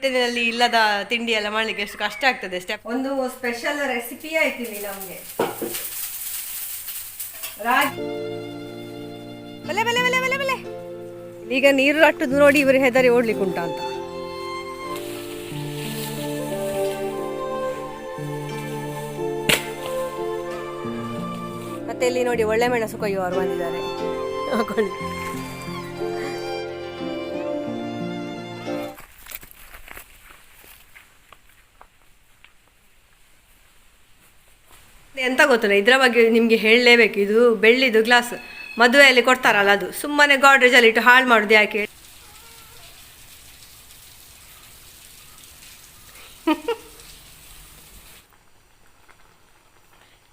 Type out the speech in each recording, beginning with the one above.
ಹೋಟೆಲಿನಲ್ಲಿ ಇಲ್ಲದ ತಿಂಡಿ ಎಲ್ಲ ಮಾಡ್ಲಿಕ್ಕೆ ಎಷ್ಟು ಕಷ್ಟ ಆಗ್ತದೆ ಸ್ಟೆಪ್ ಒಂದು ಸ್ಪೆಷಲ್ ರೆಸಿಪಿ ಆಯ್ತು ಇಲ್ಲಿ ನಮಗೆ. ರಾಗಿ ಬಲೆ ಬಲೆ ಬಲೆ ಬಲೆ ಬಲೆ. ಈಗ ನೀರು ಅಟ್ಟದು ನೋಡಿ ಇವರು ಹೆದರಿ ಓಡ್ಲಿಕ್ಕೆ ಉಂಟಾ ಅಂತ. ಮತ್ತೆ ಇಲ್ಲಿ ನೋಡಿ ಒಳ್ಳೆ ಮೆಣಸು ಕೊಯ್ಯುವವರು ಬಂದಿದ್ದಾರೆ. ಎಂತ ಗೊತ್ತಿಲ್ಲ ಇದರ ಬಗ್ಗೆ ನಿಮಗೆ ಹೇಳಲೇಬೇಕು. ಇದು ಬೆಳ್ಳಿದು ಗ್ಲಾಸ್ ಮದುವೆಯಲ್ಲಿ ಕೊಡ್ತಾರಲ್ಲ ಅದು. ಸುಮ್ಮನೆ ಗಾಡ್ರೇಜಲ್ಲಿ ಇಟ್ಟು ಹಾಳು ಮಾಡೋದು ಯಾಕೆ?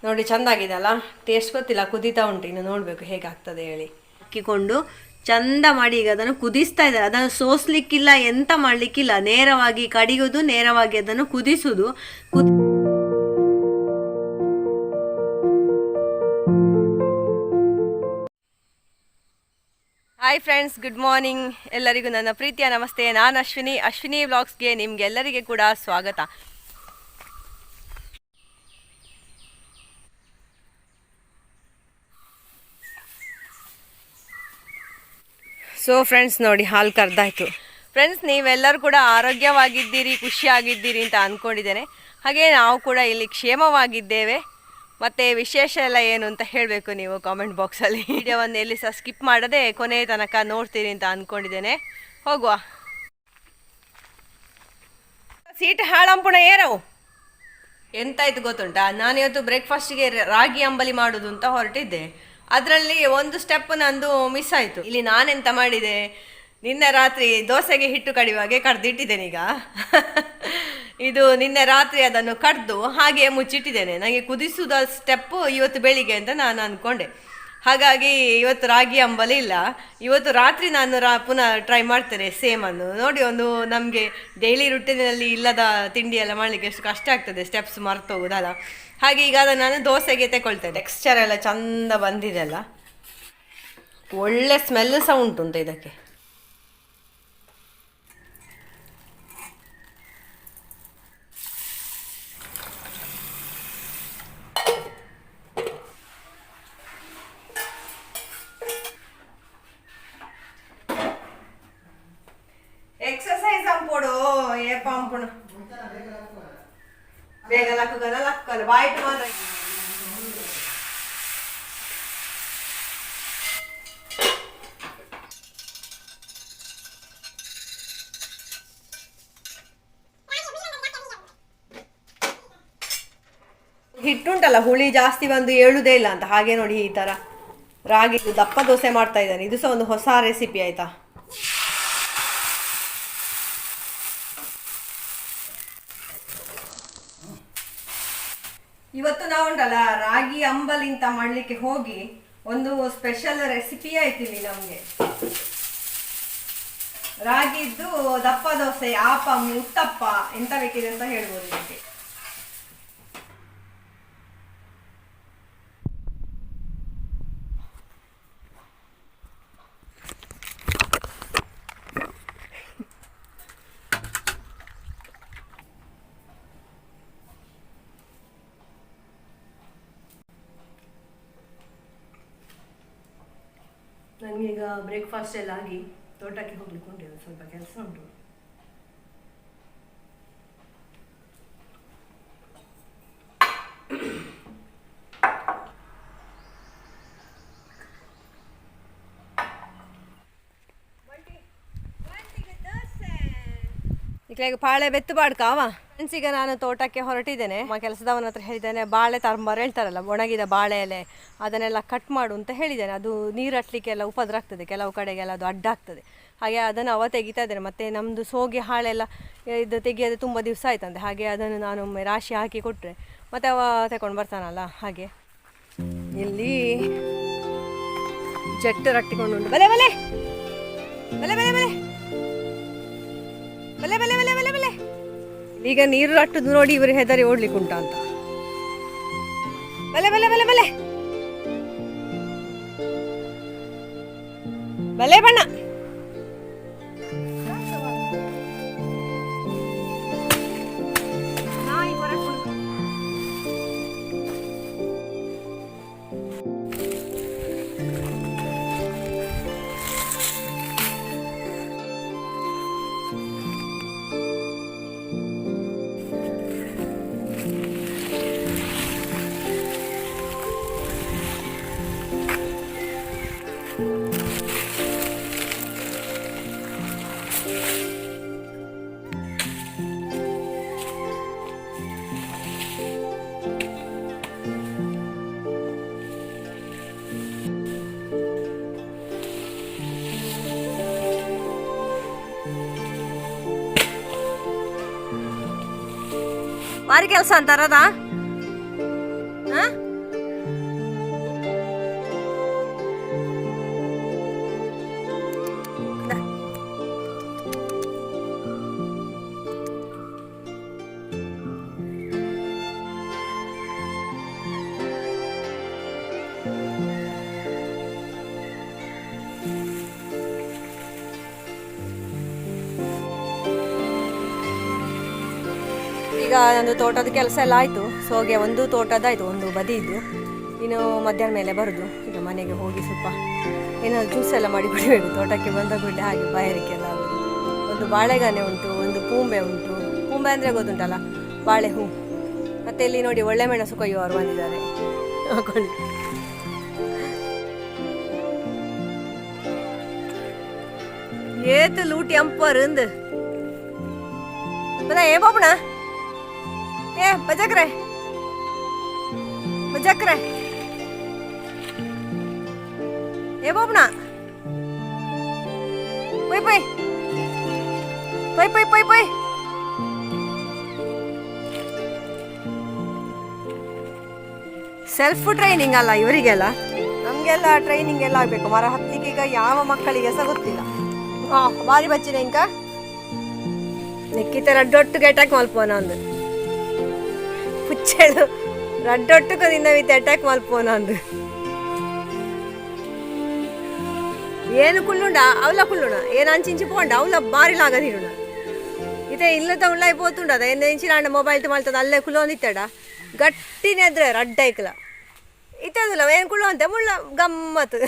ನೋಡಿ ಚೆಂದಾಗಿದೆ ಅಲ್ಲ ಟೇಸ್ಟ್ ಗೊತ್ತಿಲ್ಲ, ಕುದೀತಾ ಉಂಟು. ಇನ್ನು ನೋಡಬೇಕು ಹೇಗಾಗ್ತದೆ ಹೇಳಿ. ಹಾಕಿಕೊಂಡು ಚಂದ ಮಾಡಿ ಈಗ ಅದನ್ನು ಕುದಿಸ್ತಾ ಇದ್ದಾರೆ. ಅದನ್ನು ಸೋಸ್ಲಿಕ್ಕಿಲ್ಲ, ಎಂತ ಮಾಡಲಿಕ್ಕಿಲ್ಲ. ನೇರವಾಗಿ ಕಡಿಯೋದು, ನೇರವಾಗಿ ಅದನ್ನು ಕುದಿಸೋದು. ಕುದ್ ಹಾಯ್ ಫ್ರೆಂಡ್ಸ್ ಗುಡ್ ಮಾರ್ನಿಂಗ್ ಎಲ್ಲರಿಗೂ ನನ್ನ ಪ್ರೀತಿಯ ನಮಸ್ತೆ. ನಾನು ಅಶ್ವಿನಿ. ಅಶ್ವಿನಿ ವ್ಲಾಗ್ಸ್ಗೆ ನಿಮ್ಗೆಲ್ಲರಿಗೆ ಕೂಡ ಸ್ವಾಗತ. ಸೊ ಫ್ರೆಂಡ್ಸ್ ನೋಡಿ ಹಾಲು ಕರ್ದಾಯ್ತು. ಫ್ರೆಂಡ್ಸ್ ನೀವೆಲ್ಲರೂ ಕೂಡ ಆರೋಗ್ಯವಾಗಿದ್ದೀರಿ ಖುಷಿಯಾಗಿದ್ದೀರಿ ಅಂತ ಅಂದ್ಕೊಂಡಿದ್ದೇನೆ ಹಾಗೆ ನಾವು ಕೂಡ ಇಲ್ಲಿ ಕ್ಷೇಮವಾಗಿದ್ದೇವೆ. ಮತ್ತು ವಿಶೇಷ ಎಲ್ಲ ಏನು ಅಂತ ಹೇಳಬೇಕು ನೀವು ಕಾಮೆಂಟ್ ಬಾಕ್ಸಲ್ಲಿ ವಿಡಿಯೋವನ್ನು ಎಲ್ಲಿ ಸಹ ಸ್ಕಿಪ್ ಮಾಡದೆ ಕೊನೆ ತನಕ ನೋಡ್ತೀರಿ ಅಂತ ಅಂದ್ಕೊಂಡಿದ್ದೇನೆ ಹೋಗುವ. ಸೀಟ್ ಹಾಳಂಪುಣ ಏರವು? ಎಂತಾಯ್ತು ಗೊತ್ತುಂಟಾ? ನಾನು ಇವತ್ತು ಬ್ರೇಕ್ಫಾಸ್ಟಿಗೆ ರಾಗಿ ಅಂಬಲಿ ಮಾಡೋದು ಅಂತ ಹೊರಟಿದ್ದೆ. ಅದರಲ್ಲಿ ಒಂದು ಸ್ಟೆಪ್ ನಂದು ಮಿಸ್ ಆಯಿತು. ಇಲ್ಲಿ ನಾನೆಂತ ಮಾಡಿದೆ? ನಿನ್ನೆ ರಾತ್ರಿ ದೋಸೆಗೆ ಹಿಟ್ಟು ಕಡಿಯುವಾಗೆ ಕಡ್ದಿಟ್ಟಿದ್ದೇನೆ ಈಗ ಇದು ನಿನ್ನೆ ರಾತ್ರಿ ಅದನ್ನು ಕಡ್ದು ಹಾಗೆ ಮುಚ್ಚಿಟ್ಟಿದ್ದೇನೆ. ನನಗೆ ಕುದಿಸುವುದ ಸ್ಟೆಪ್ಪು ಇವತ್ತು ಬೆಳಿಗ್ಗೆ ಅಂತ ನಾನು ಅಂದ್ಕೊಂಡೆ ಹಾಗಾಗಿ ಇವತ್ತು ರಾಗಿ ಅಂಬಲಿ ಇಲ್ಲ. ಇವತ್ತು ರಾತ್ರಿ ನಾನು ರಾ ಪುನಃ ಟ್ರೈ ಮಾಡ್ತೇನೆ ಸೇಮ್ ಅನ್ನು. ನೋಡಿ ಒಂದು ನಮಗೆ ಡೈಲಿ ರುಟೀನಲ್ಲಿ ಇಲ್ಲದ ತಿಂಡಿ ಎಲ್ಲ ಮಾಡಲಿಕ್ಕೆ ಎಷ್ಟು ಕಷ್ಟ ಆಗ್ತದೆ. ಸ್ಟೆಪ್ಸ್ ಮರ್ತೋಗೋದಲ್ಲ. ಹಾಗೆ ಈಗ ಅದನ್ನು ನಾನು ದೋಸೆಗೆ ತಗೊಳ್ತೇನೆ ಟೆಕ್ಸ್ಚರ್ ಎಲ್ಲ ಚಂದ ಬಂದಿದೆ ಅಲ್ಲ. ಒಳ್ಳೆ ಸ್ಮೆಲ್ ಸಹ ಉಂಟುಂಟು ಇದಕ್ಕೆ. ಮಾತ್ರ ಹಿಟ್ಟುಂಟಲ್ಲ, ಹುಳಿ ಜಾಸ್ತಿ ಬಂದು ಹೇಳುದೇ ಇಲ್ಲ ಅಂತ, ಹಾಗೆ ನೋಡಿ ಈ ತರ. ರಾಗಿ ದಪ್ಪ ದೋಸೆ ಮಾಡ್ತಾ ಇದ್ದಾನೆ. ಇದು ಸಹ ಒಂದು ಹೊಸ ರೆಸಿಪಿ ಆಯ್ತಾ? ಇವತ್ತು ನಾವು ಉಂಟಲ್ಲ, ರಾಗಿ ಅಂಬಲಿಂತ ಮಾಡಲಿಕ್ಕೆ ಹೋಗಿ ಒಂದು ಸ್ಪೆಷಲ್ ರೆಸಿಪಿ ಆಯ್ತೀವಿ ನಮಗೆ. ರಾಗಿದ್ದು ದಪ್ಪ ದೋಸೆ, ಆಪಮ್, ಉತ್ತಪ್ಪ ಎಂತ ಬೇಕಿದೆ ಅಂತ ಹೇಳ್ಬೋದು ನಿಮಗೆ. ನನಗೀಗ ಬ್ರೇಕ್ಫಾಸ್ಟ್ ಎಲ್ಲ ಆಗಿ ತೋಟಕ್ಕೆ ಹೋಗ್ಲಿಕ್ಕೆ ಉಂಟು ಸ್ವಲ್ಪ ಕೆಲಸ ಉಂಟು. ಈಗ ಪಾಳೆ ಬೆತ್ತು ಬಾಡ್ಕಾವ? ಫ್ರೆಂಡ್ಸ್ ಈಗ ನಾನು ತೋಟಕ್ಕೆ ಹೊರಟಿದ್ದೇನೆ. ನಮ್ಮ ಕೆಲಸದವನ ಹತ್ರ ಹೇಳಿದ್ದೇನೆ, ಬಾಳೆ ಮರ ಹೇಳ್ತಾರಲ್ಲ, ಒಣಗಿದ ಬಾಳೆ ಎಲೆ, ಅದನ್ನೆಲ್ಲ ಕಟ್ ಮಾಡು ಅಂತ ಹೇಳಿದ್ದೇನೆ. ಅದು ನೀರು ಹಟ್ಲಿಕ್ಕೆಲ್ಲ ಉಪದ್ರ ಆಗ್ತದೆ, ಕೆಲವು ಕಡೆಗೆಲ್ಲ ಅದು ಅಡ್ಡಾಗ್ತದೆ ಹಾಗೆ ಅದನ್ನು ಅವ ತೆಗಿತಾ ಇದ್ದೇನೆ. ಮತ್ತು ನಮ್ಮದು ಸೋಗೆ ಹಾಳೆಲ್ಲ ಇದು ತೆಗಿಯೋದು ತುಂಬ ದಿವಸ ಆಯ್ತಂತೆ. ಹಾಗೆ ಅದನ್ನು ನಾನು ಒಮ್ಮೆ ರಾಶಿ ಹಾಕಿ ಕೊಟ್ಟರೆ ಮತ್ತೆ ಅವ ತಗೊಂಡು ಬರ್ತಾನಲ್ಲ, ಹಾಗೆ. ಇಲ್ಲಿ ಜಟ್ಟು ರಟ್ಟಿಕೊಂಡು ಬಲೆ ಬಲೆ! ಈಗ ನೀರು ಅಟ್ಟುದು ನೋಡಿ ಇವರು ಹೆದರಿ ಓಡ್ಲಿಕ್ಕೆ ಉಂಟ ಅಂತ. ಬಲೆ ಬಲೆ ಬಲೆ ಬಲೆ. ಬಲೆ ಬಣ್ಣ. ವಾರಿ ಕೆಲಸ ಅಂತ ಅರದ ಈಗ ನಂದು ತೋಟದ ಕೆಲಸ ಎಲ್ಲ ಆಯಿತು. ಸೊ ಹಾಗೆ ಒಂದು ತೋಟದಾಯಿತು ಒಂದು ಬದಿ ಇದ್ದು, ಇನ್ನು ಮಧ್ಯಾಹ್ನ ಮೇಲೆ ಬರೋದು. ಈಗ ಮನೆಗೆ ಹೋಗಿ ಸ್ವಲ್ಪ ಏನಾದ್ರು ಜ್ಯೂಸ್ ಎಲ್ಲ ಮಾಡಿ ಕುಡಿಬೇಕು. ತೋಟಕ್ಕೆ ಬಂದ ಗುಡ್ಡ ಹಾಗೆ ಬಾಯಾರಿಕೆ ಒಂದು ಬಾಳೆಗಾನೆ ಉಂಟು, ಒಂದು ಪೂಂಬೆ ಉಂಟು. ಪೂಂಬೆ ಅಂದರೆ ಗೊತ್ತುಂಟಲ್ಲ? ಬಾಳೆ ಹೂ. ಮತ್ತೆ ಇಲ್ಲಿ ನೋಡಿ ಒಳ್ಳೆ ಮೆಣಸು ಕೊಯ್ಯುವವರು ಬಂದಿದ್ದಾರೆ. ಹಾಕೊಳ್ಳಿ ಏತು ಲೂಟಿ ಅಂಪರ್ ಅಂದು. ಏ ಬಾಬುಣ ಏ ಬಜಕ್ರೆ ಬಜಕ್ರೆ ಏ ಬಾಬ್ನ ಪೈ ಪೈ ಪೈ ಪೈ ಪೈ ಪೈ ಸೆಲ್ಫ್ ಟ್ರೈನಿಂಗ್ ಅಲ್ಲ ಇವರಿಗೆಲ್ಲ? ನಮಗೆಲ್ಲ ಟ್ರೈನಿಂಗ್ ಎಲ್ಲ ಆಗಬೇಕು. ಮರ ಹತ್ತಿಗೆ ಈಗ ಯಾವ ಮಕ್ಕಳಿಗೆ ಸಹ ಗೊತ್ತಿಲ್ಲ. ಹಾಂ ಬಾರಿ ಬಚ್ಚಿನ ಇಂಕ. ನಿಕ್ಕಿತರ ದೊಡ್ಡ ಗೇಟಾಗಿ ಮಲ್ಪೋನ ಒಂದು ಚಳು ರಡ್ಡೊಟ್ಟು ನಿನ್ನ ವಿತ್ ಅಟ್ಯಾಕ್ ಮಾಲ್ ಫೋನ್ ಅಂದ್. ಏನು ಕುಳ್ಳುಂಡ ಅವ್ಲ ಕುಳ್ಳುಣ ಏನ್ ಅಂಚಿ ಇಂಚಿ ಪೋಂಡ? ಅವಲ ಬಾರಿ ಲಾಗದಿರುಣ ಇದೆ ಇಲ್ಲ ತಗೊಳ್ಳ ಪೋತುಂಡ ಅದ? ಇಂಚಿನ ಅಣ್ಣ ಮೊಬೈಲ್ ತುಮಲ್ ತಂದ ಅಲ್ಲೇ ಕುಳೋನ್ ಇತ್ತಡ ಗಟ್ಟಿ ನೆದ್ರೆ ರಡ್ಡ ಇಕ್ಕಲ ಇತ್ತದಲ್ಲ ಏನು ಕುಳ್ಳು ಅಂತ? ಮುಳ್ಳ ಗಮ್ಮತ್ತು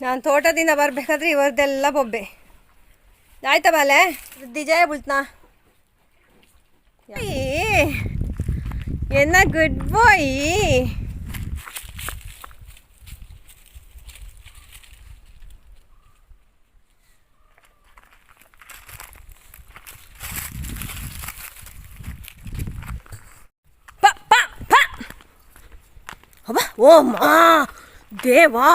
ನಾನು ತೋಟದಿಂದ ಬರಬೇಕಾದ್ರೆ ಇವರದೆಲ್ಲ ಬೊಬ್ಬೆ. ಆಯ್ತಾ ಬಾಲೆ? ವೃದ್ಧಿ ಬುಳ್ತನಾ ಎನ್ನ ಗುಡ್ ಬಾಯ್ ಓ ಮಾ ದೇವಾ.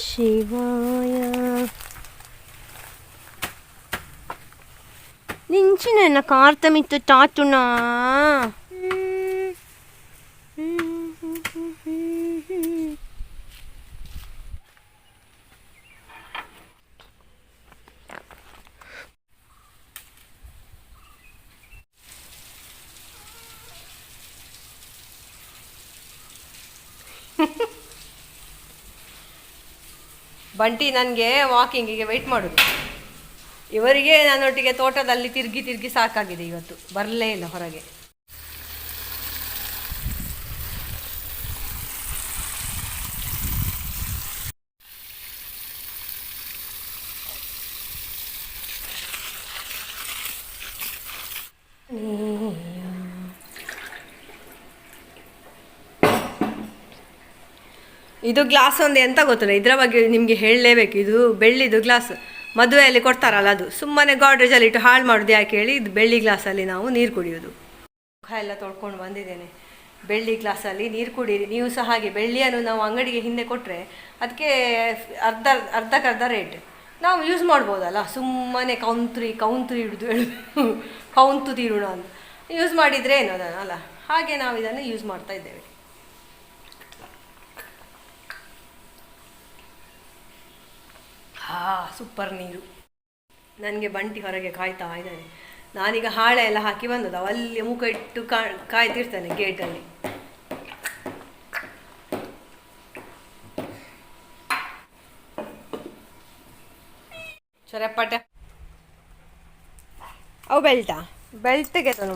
శివాయ. నించి నేను అర్థమిత్తు తాతునా. ಬಂಟಿ ನನಗೆ ವಾಕಿಂಗಿಗೆ ವೆಯ್ಟ್ ಮಾಡೋದು. ಇವರಿಗೆ ನನ್ನೊಟ್ಟಿಗೆ ತೋಟದಲ್ಲಿ ತಿರುಗಿ ತಿರುಗಿ ಸಾಕಾಗಿದೆ ಇವತ್ತು. ಬರಲೇ ಇಲ್ಲ ಹೊರಗೆ. ಇದು ಗ್ಲಾಸ್ ಒಂದು ಎಂತ ಗೊತ್ತಿಲ್ಲ ಇದರ ಬಗ್ಗೆ ನಿಮಗೆ ಹೇಳಲೇಬೇಕು. ಇದು ಬೆಳ್ಳಿದು ಗ್ಲಾಸ್ ಮದುವೆಯಲ್ಲಿ ಕೊಡ್ತಾರಲ್ಲ ಅದು. ಸುಮ್ಮನೆ ಗಾಡ್ರೇಜಲ್ಲಿ ಇಟ್ಟು ಹಾಳು ಮಾಡೋದು ಯಾಕೆ ಹೇಳಿ, ಇದು ಬೆಳ್ಳಿ ಗ್ಲಾಸಲ್ಲಿ ನಾವು ನೀರು ಕುಡಿಯೋದು. ಮುಖ ಎಲ್ಲ ತೊಳ್ಕೊಂಡು ಬಂದಿದ್ದೇನೆ. ಬೆಳ್ಳಿ ಗ್ಲಾಸಲ್ಲಿ ನೀರು ಕುಡೀರಿ ನೀವು ಸಹ ಹಾಗೆ ಬೆಳ್ಳಿಯನ್ನು ನಾವು ಅಂಗಡಿಗೆ ಹಿಂದೆ ಕೊಟ್ಟರೆ ಅದಕ್ಕೆ ಅರ್ಧ, ಅರ್ಧಕ್ಕರ್ಧ ರೇಟ್ ನಾವು ಯೂಸ್ ಮಾಡ್ಬೋದಲ್ಲ. ಸುಮ್ಮನೆ ಕೌಂತ್ರಿ ಕೌಂತ್ರಿ ಹಿಡಿದು ಹೇಳೋದು. ಕೌಂತು ತೀರುಣ ಅಂತ. ಯೂಸ್ ಮಾಡಿದರೆ ಏನು ಅದನ್ನು ಅಲ್ಲ. ಹಾಗೆ ನಾವು ಇದನ್ನು ಯೂಸ್ ಮಾಡ್ತಾ ಇದ್ದೇವೆ. ಸೂಪರ್ ನೀರು. ನನಗೆ ಬಂಟಿ ಹೊರಗೆ ಕಾಯ್ತಾ ಇದ್ದಾನೆ. ನಾನೀಗ ಹಾಳೆ ಎಲ್ಲ ಹಾಕಿ ಬಂದದ್ದು. ಅವ ಅಲ್ಲಿ ಮುಖ ಇಟ್ಟು ಕಾಯ್ತಿರ್ತಾನೆ ಗೇಟಲ್ಲಿ ಚೊರೆಪಟ ಅವು ಬೆಲ್ಟಾ? ಬೆಲ್ಟ್ಗೆ ತಂದು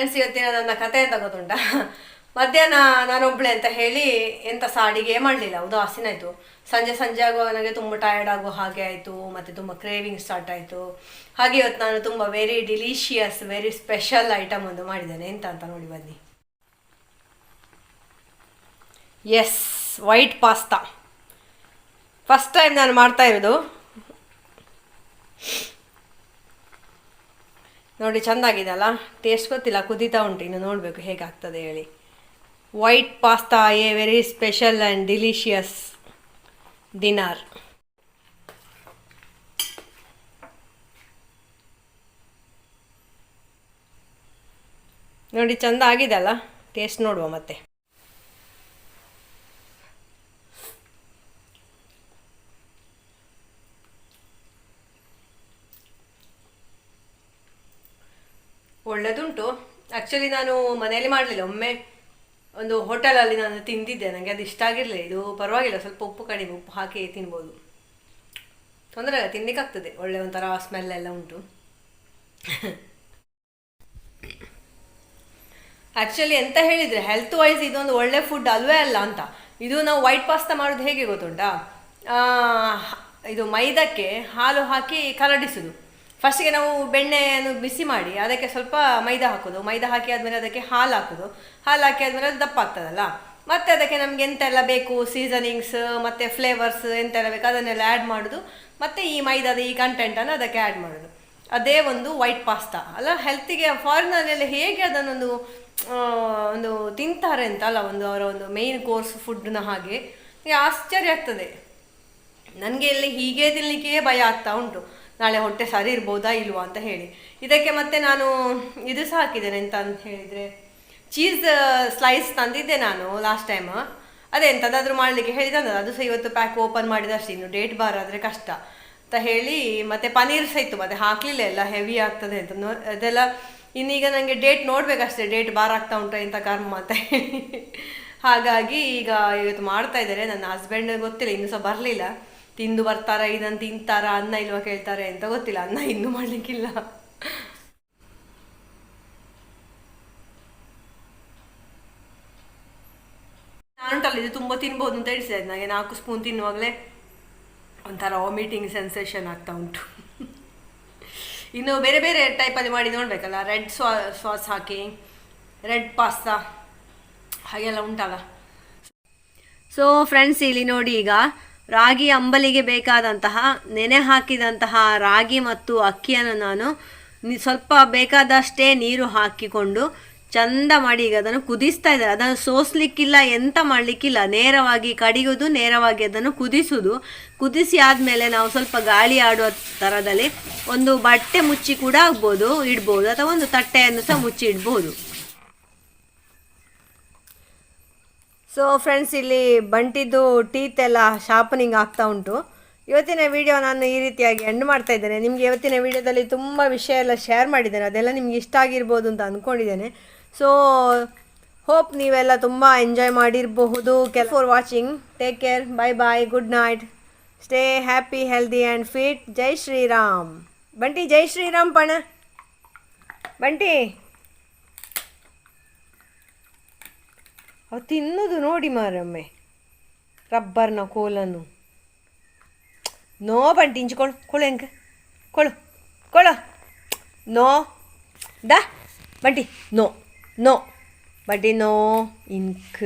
ಫ್ರೆಂಡ್ಸ್ ಇವತ್ತಿನ ನನ್ನ ಕತೆ ಅಂತ ಗೊತ್ತುಂಟ? ಮಧ್ಯಾಹ್ನ ನಾನೊಬ್ಳೆ ಅಂತ ಹೇಳಿ ಎಂಥ ಸಹ ಅಡಿಗೆ ಮಾಡಲಿಲ್ಲ ಉದಾಸೀನ ಆಯಿತು ಸಂಜೆ ಸಂಜೆ ಆಗುವ ನನಗೆ ತುಂಬ ಟಯರ್ಡ್ ಆಗೋ ಹಾಗೆ ಆಯಿತು, ಮತ್ತು ತುಂಬ ಕ್ರೇವಿಂಗ್ ಸ್ಟಾರ್ಟ್ ಆಯಿತು. ಹಾಗೆ ಇವತ್ತು ನಾನು ತುಂಬ very delicious very special item ಒಂದು ಮಾಡಿದ್ದೇನೆ. ಎಂತ ಅಂತ ನೋಡಿ ಬನ್ನಿ. Yes white pasta first time ನಾನು ಮಾಡ್ತಾ ಇರೋದು. ನೋಡಿ ಚೆಂದಾಗಿದೆ ಅಲ್ಲ ಟೇಸ್ಟ್ ಗೊತ್ತಿಲ್ಲ, ಕುದೀತಾ ಉಂಟು, ಇನ್ನು ನೋಡಬೇಕು ಹೇಗಾಗ್ತದೆ ಹೇಳಿ. White pasta a very special and delicious dinner ನೋಡಿ ಚಂದ ಆಗಿದೆ ಅಲ್ಲ ಟೇಸ್ಟ್ ನೋಡುವ ಮತ್ತೆ. ಒಳ್ಳೆದುಂಟು. ಆ್ಯಕ್ಚುಲಿ ನಾನು ಮನೆಯಲ್ಲಿ ಮಾಡಲಿಲ್ಲ. ಒಮ್ಮೆ ಒಂದು ಹೋಟೆಲಲ್ಲಿ ನಾನು ತಿಂದಿದ್ದೆ. ನನಗೆ ಅದು ಇಷ್ಟ ಆಗಿರಲಿಲ್ಲ. ಇದು ಪರವಾಗಿಲ್ಲ. ಸ್ವಲ್ಪ ಉಪ್ಪು ಕಡಿಮೆ ಉಪ್ಪು ಹಾಕಿ ತಿನ್ಬೋದು. ತೊಂದರೆ ಇಲ್ಲ. ತಿನ್ಲಿಕ್ಕಾಗ್ತದೆ ಒಳ್ಳೆ ಒಂಥರ ಸ್ಮೆಲ್ ಎಲ್ಲ ಉಂಟು. ಆ್ಯಕ್ಚುಲಿ ಎಂತ ಹೇಳಿದರೆ ಹೆಲ್ತ್ ವೈಸ್ ಇದೊಂದು ಒಳ್ಳೆ ಫುಡ್ ಅಲ್ವೇ ಅಲ್ಲ ಅಂತ. ಇದು ನಾವು ವೈಟ್ ಪಾಸ್ತಾ ಮಾಡೋದು ಹೇಗೆ ಗೊತ್ತುಂಟಾ? ಇದು ಮೈದಕ್ಕೆ ಹಾಲು ಹಾಕಿ ಕರಡಿಸುದು. ಫಸ್ಟಿಗೆ ನಾವು ಬೆಣ್ಣೆಯನ್ನು ಬಿಸಿ ಮಾಡಿ, ಅದಕ್ಕೆ ಸ್ವಲ್ಪ ಮೈದಾ ಹಾಕೋದು. ಮೈದಾ ಹಾಕಿ ಆದಮೇಲೆ ಅದಕ್ಕೆ ಹಾಲು ಹಾಕೋದು. ಹಾಲು ಹಾಕಿ ಆದಮೇಲೆ ಅದು ದಪ್ಪ ಆಗ್ತದಲ್ಲ? ಮತ್ತೆ ಅದಕ್ಕೆ ನಮಗೆ ಎಂತೆಲ್ಲ ಬೇಕು? ಸೀಸನಿಂಗ್ಸ್ ಮತ್ತು ಫ್ಲೇವರ್ಸ್ ಎಂತೆಲ್ಲ ಬೇಕು? ಅದನ್ನೆಲ್ಲ ಆ್ಯಡ್ ಮಾಡೋದು. ಮತ್ತು ಈ ಮೈದಾದ ಈ ಕಂಟೆಂಟನ್ನು ಅದಕ್ಕೆ ಆ್ಯಡ್ ಮಾಡೋದು. ಅದೇ ಒಂದು ವೈಟ್ ಪಾಸ್ತಾ ಅಲ್ಲ ಹೆಲ್ತಿಗೆ ಫಾರಿನಲ್ಲೆಲ್ಲ ಹೇಗೆ ಅದನ್ನೊಂದು ಒಂದು ತಿಂತಾರೆ ಅಂತ ಅಲ್ಲ ಒಂದು ಅವರ ಒಂದು ಮೇಯ್ನ್ ಕೋರ್ಸ್ ಫುಡ್ನ ಹಾಗೆ ಆಶ್ಚರ್ಯ ಆಗ್ತದೆ. ನನಗೆ ಇಲ್ಲಿ ಹೀಗೆ ತಿನ್ನಲಿಕ್ಕೆ ಭಯ ಆಗ್ತಾ ಉಂಟು. ನಾಳೆ ಹೊಟ್ಟೆ ಸರಿ ಇರ್ಬೋದಾ ಇಲ್ವಾ ಅಂತ ಹೇಳಿ. ಇದಕ್ಕೆ ಮತ್ತೆ ನಾನು ಇದು ಸಹ ಹಾಕಿದ್ದೇನೆ ಎಂತ ಅಂತ ಹೇಳಿದರೆ ಚೀಸ್ ಸ್ಲೈಸ್ ತಂದಿದ್ದೆ ನಾನು ಲಾಸ್ಟ್ ಟೈಮ್ ಅದೇ ಎಂಥದ್ದಾದ್ರೂ ಮಾಡಲಿಕ್ಕೆ ಹೇಳಿ ತಂದದ್ದು ಅದು ಸಹ ಇವತ್ತು ಪ್ಯಾಕ್ ಓಪನ್ ಮಾಡಿದ ಅಷ್ಟೇ. ಇನ್ನು ಡೇಟ್ ಬಾರ್ ಆದರೆ ಕಷ್ಟ ಅಂತ ಹೇಳಿ ಮತ್ತೆ ಪನೀರ್ ಸಹ ಇತ್ತು. ಮತ್ತೆ ಹಾಕಲಿಲ್ಲ ಎಲ್ಲ ಹೆವಿ ಆಗ್ತದೆ ಅಂತ. ನೋ, ಅದೆಲ್ಲ ಇನ್ನೀಗ ನನಗೆ ಡೇಟ್ ನೋಡಬೇಕಷ್ಟೇ. ಡೇಟ್ ಬಾರ್ ಆಗ್ತಾ ಉಂಟು ಎಂಥ ಕರ್ಮ ಅಂತ ಹಾಗಾಗಿ ಈಗ ಇವತ್ತು ಮಾಡ್ತಾ ಇದ್ದಾರೆ. ನನ್ನ ಹಸ್ಬೆಂಡ್ ಗೊತ್ತಿಲ್ಲ, ಇನ್ನೂ ಸಹ ಬರಲಿಲ್ಲ. ತಿಂದು ಬರ್ತಾರ ಇದನ್ನು ತಿಂತಾರ, ಅನ್ನ ಇಲ್ವಾ ಕೇಳ್ತಾರೆ ಅಂತ ಗೊತ್ತಿಲ್ಲ. ಅನ್ನ ಇನ್ನೂ ಮಾಡ್ಲಿಕ್ಕಿಲ್ಲ. ನಾನುಂಟಲ್ಲ ಇದು ತುಂಬ ತಿನ್ಬೋದು ಅಂತ ಹೇಳಿಸಿದೆ. ನನಗೆ ನಾಲ್ಕು ಸ್ಪೂನ್ ತಿನ್ನುವಾಗಲೇ ಒಂಥರ ವಾಮಿಟಿಂಗ್ ಸೆನ್ಸೇಷನ್ ಆಗ್ತಾ ಉಂಟು. ಇನ್ನು ಬೇರೆ ಬೇರೆ ಟೈಪಲ್ಲಿ ಮಾಡಿ ನೋಡಬೇಕಲ್ಲ. ರೆಡ್ ಸ್ವಾ ಸಾಸ್ ಹಾಕಿ ರೆಡ್ ಪಾಸ್ತಾ ಹಾಗೆಲ್ಲ ಉಂಟಲ್ಲ. ಸೊ ಫ್ರೆಂಡ್ಸ್ ಇಲ್ಲಿ ನೋಡಿ ಈಗ ರಾಗಿ ಅಂಬಲಿಗೆ ಬೇಕಾದಂತಹ, ನೆನೆ ಹಾಕಿದಂತಹ ರಾಗಿ ಮತ್ತು ಅಕ್ಕಿಯನ್ನು ನಾನು ಸ್ವಲ್ಪ ಬೇಕಾದಷ್ಟೇ ನೀರು ಹಾಕಿಕೊಂಡು ಚಂದ ಮಾಡಿ ಈಗ ಅದನ್ನು ಕುದಿಸ್ತಾ ಇದ್ದಾರೆ. ಅದನ್ನು ಸೋಸ್ಲಿಕ್ಕಿಲ್ಲ, ಎಂತ ಮಾಡಲಿಕ್ಕಿಲ್ಲ. ನೇರವಾಗಿ ಕಡಿಯೋದು ನೇರವಾಗಿ ಅದನ್ನು ಕುದಿಸುವುದು. ಕುದಿಸಿ ಆದಮೇಲೆ ನಾವು ಸ್ವಲ್ಪ ಗಾಳಿ ಆಡುವ ಥರದಲ್ಲಿ ಒಂದು ಬಟ್ಟೆ ಮುಚ್ಚಿ ಕೂಡ ಆಗ್ಬೋದು ಇಡ್ಬೋದು, ಅಥವಾ ಒಂದು ತಟ್ಟೆಯನ್ನು ಸಹ ಮುಚ್ಚಿ ಇಡ್ಬೋದು. ಸೊ ಫ್ರೆಂಡ್ಸ್ ಇಲ್ಲಿ ಬಂಟಿದ್ದು ಟೀತ್ ಎಲ್ಲ ಶಾರ್ಪನಿಂಗ್ ಆಗ್ತಾ ಉಂಟು. ಇವತ್ತಿನ ವಿಡಿಯೋ ನಾನು ಈ ರೀತಿಯಾಗಿ ಎಂಡ್ ಮಾಡ್ತಾ ಇದ್ದೇನೆ. ನಿಮಗೆ ಇವತ್ತಿನ ವಿಡಿಯೋದಲ್ಲಿ ತುಂಬ ವಿಷಯ ಎಲ್ಲ ಶೇರ್ ಮಾಡಿದ್ದೇನೆ. ಅದೆಲ್ಲ ನಿಮ್ಗೆ ಇಷ್ಟ ಆಗಿರ್ಬೋದು ಅಂತ ಅಂದ್ಕೊಂಡಿದ್ದೇನೆ ಸೊ ಹೋಪ್ ನೀವೆಲ್ಲ ತುಂಬ ಎಂಜಾಯ್ ಮಾಡಿರಬಹುದು. ಕೆಲ for watching take care bye bye good night stay happy healthy and fit ಜೈ ಶ್ರೀರಾಮ್ ಬಂಟಿ ಜೈ ಶ್ರೀರಾಮ್ ಪಣ ಬಂಟಿ ಅವು ತಿನ್ನೋದು ನೋಡಿ ಮಾರಮ್ಮೆ. ರಬ್ಬರ್ನ ಕೋಲನ್ನು. ನೋ ಬಂಟಿ, ಇಂಚಿಕೊಳ್ಳು, ಕೊಳು ಹೆಂಗೆ? ಕೊಳು ಕೊಳು. No. The, Bunty, no no. Bunty, no, ink.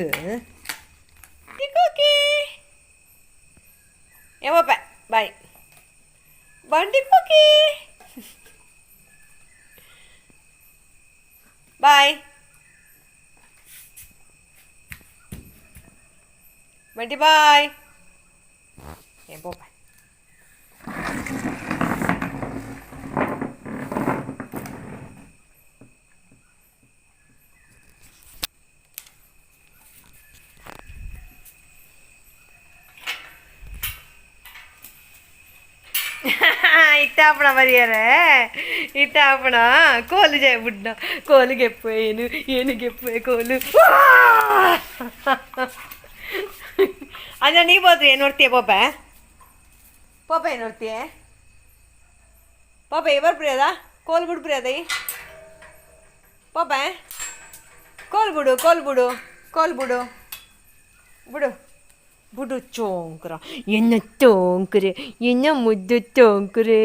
Okay ಯಾವಪ್ಪ, ಬಾಯ್. ಬಂಟಿ ಕೋಕಿ ಬಾಯ್. బంటి బాయ్ ఏం పోపా ഇട്ടാപ്പണ മരിയാനേ ഇട്ടാപ്പണ കോല് ചെയ്യപ്പെടണ കോല് കെപ്പോയേനു ഏനു കെപ്പോയ കോല് ಅಣ್ಣ ನೀ ಹೋದ್ರಿ ನೋಡ್ತೀಯ ಪಾಪ ಪಾಪ ಏನು ನೋಡ್ತೀಯ ಪಾಪ ಇವರು ಪ್ರಿಯದ ಕೋಲ್ ಬಿಡು ಪ್ರಿಯದ ಪಾಪ ಕೋಲ್ ಬಿಡು ಕೋಲ್ ಬಿಡು ಕೋಲ್ ಬಿಡು ಬಿಡು ಬಿಡು ಚೋಂಕ್ರ ಎನ್ನ ಚೋಂಕ್ರೆ ಎನ್ನ ಮುದ್ದು ಚೋಂಕ್ರೇ